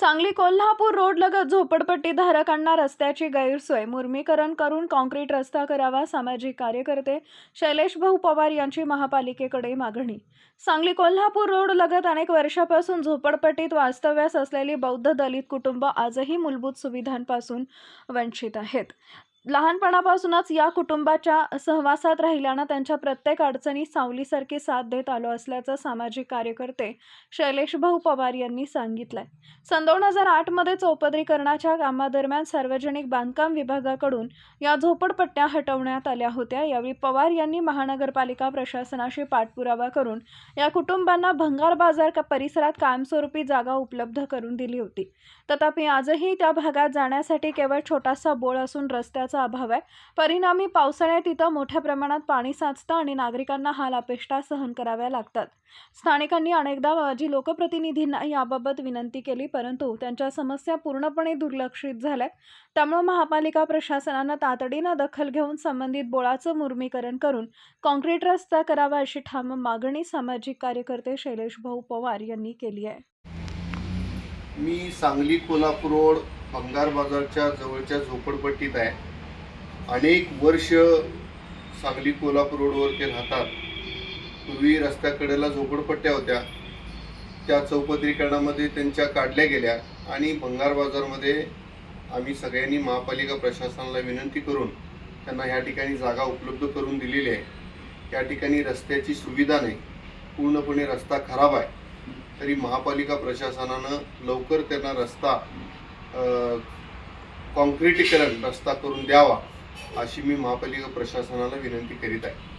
Sangli Kolhapur road लगत झोपडपट्टी धारकांना रस्त्याची गैरसोय. मुर्मीकरण करून कॉन्क्रीट रस्ता करावा सामाजिक कार्यकर्ते शैलेश भाऊ पवार यांची महापालिकेकडे मागणी. सांगली कोल्हापूर रोड लगत अनेक वर्षापासून झोपडपट्टीत वास्तव्यास असलेली बौद्ध दलित कुटुंब आजही मूलभूत सुविधांपासून वंचित आहेत. लहानपणापासूनच या कुटुंबाच्या सहवासात राहिल्यानं त्यांच्या प्रत्येक अडचणी सावलीसारखी साथ देत आलो असल्याचं सामाजिक कार्यकर्ते शैलेशभाऊ पवार यांनी सांगितलंय. सन दोन हजार आठमध्ये चौपदरीकरणाच्या कामादरम्यान सार्वजनिक बांधकाम विभागाकडून या झोपडपट्ट्या हटवण्यात आल्या होत्या. यावेळी पवार यांनी महानगरपालिका प्रशासनाशी पाठपुरावा करून या कुटुंबांना भंगार बाजार का परिसरात कायमस्वरूपी जागा उपलब्ध करून दिली होती. तथापि आजही त्या भागात जाण्यासाठी केवळ छोटासा बोळ असून रस्त्याचा अभाव आहे. परिणामी पावसाळ्यात इथं मोठ्या प्रमाणात पाणी साचतं आणि नागरिकांना हाल लापेष्टा सहन कराव्या लागतात. स्थानिकांनी अनेकदा माजी लोकप्रतिनिधींना याबाबत विनंती केली परंतु त्यांच्या समस्या पूर्णपणे दुर्लक्षित झाल्या. त्यामुळे महापालिका प्रशासनानं तातडीनं दखल घेऊन संबंधित बोळाचं मुर्मीकरण करून कॉन्क्रीट रस्ता करावा अशी ठाम मागणी सामाजिक कार्यकर्ते शैलेश भाऊ पवार यांनी केली आहे. मी सांगली कोल्हापूर रोड भंगार बाजारच्या जवळच्या झोपडपट्टीत आहे. अनेक वर्ष सांगली कोल्हापूर रोडवर ते राहतात. पूर्वी रस्त्याकडेला झोपडपट्ट्या होत्या. त्या चौपदरीकरणामध्ये त्यांच्या काढल्या गेल्या आणि भंगार बाजारमध्ये आम्ही सगळ्यांनी महापालिका प्रशासनाला विनंती करून त्यांना ह्या ठिकाणी जागा उपलब्ध करून दिलेली आहे. या ठिकाणी रस्त्याची सुविधा नाही. पूर्णपणे रस्ता खराब आहे. तरी महापालिका प्रशासनानं लवकर त्यांना रस्ता काँक्रीटीकरण कॉन्क्रिटीकरण रस्ता करून द्यावा. अशी मी महापालिका प्रशासनाला विनंती करीत आहे.